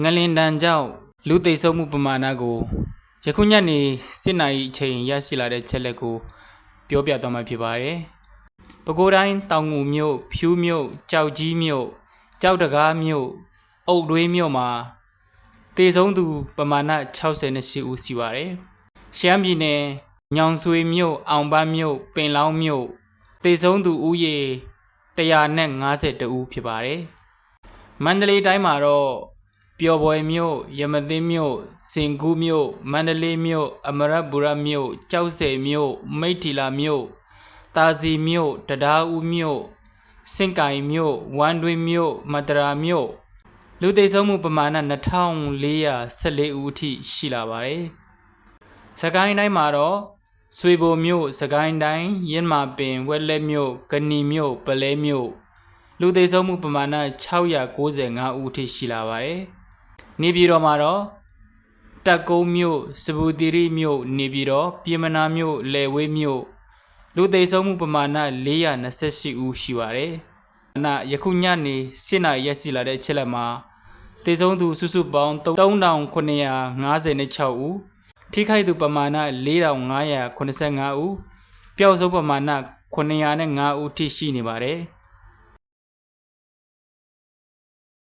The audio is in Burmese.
ငလင်တန်ကြောင့်လူသိဆုံးမှုပမာဏကိုယခုညနေ7နာရီအချိန်ရရှိလာတဲ့ချက်လက်ကိုပြောပြသွားမှာဖြစ်ပါတယ်။ပဲခူးတိုင်းတောင်ငူမြို့ဖြူးမြို့ကြောက်ကြီးမြို့ကြောက်တကားမြို့အုတ်တွေးမြို့မှာတေဆုံးသူပမာဏ68ဦးရှိပါတယ်။ရှမ်းပြည်နယ်ညောင်ဆွေမြို့အောင်ပန်းမြို့ပင်လောင်းမြို့တေဆုံးသူဦးရေ150ဦးဖြစ်ပါတယ်။မန္တလေးတိုင်းမှာတော့ ပျော်ပွဲမြို့ရမသိမ်းမြို့စင်ကူးမြို့မန္တလေးမြို့အမရပူရမြို့ကြောက်စဲမြို့မိထ္ထီလာမြို့တာစီမြို့တရားဦးမြို့စင်ကိုင်မြို့ဝမ်းတွင်းမြို့မတရာမြို့လူသိဆုံးမှုပမာဏ2414ဦးအထိရှိလာပါတယ်။စကိုင်းတိုင်းမှာတော့ဆွေဘိုမြို့စကိုင်းတိုင်းရင်းမာပင်ဝက်လက်မြို့ကဏီမြို့ပလဲမြို့လူသေးဆုံးမှုပမာဏ695ဦးထိရှိလာပါတယ်။ နေပြည်တော်မှာတော့တက်ကုန်းမြို့စပူတီရီမြို့နေပြည်တော်ပြည်မနာမြို့လယ်ဝေးမြို့လူသေးဆုံးမှုပမာဏ428ဦးရှိပါတယ်။အနာယခုညနေ7နာရီရက်ရှိလာတဲ့ချက်လက်မှာသေဆုံးသူစုစုပေါင်း3956ဦးထိခိုက်သူပမာဏ4585ဦးပျောက်ဆုံးပမာဏ905ဦးထိရှိနေပါတယ်။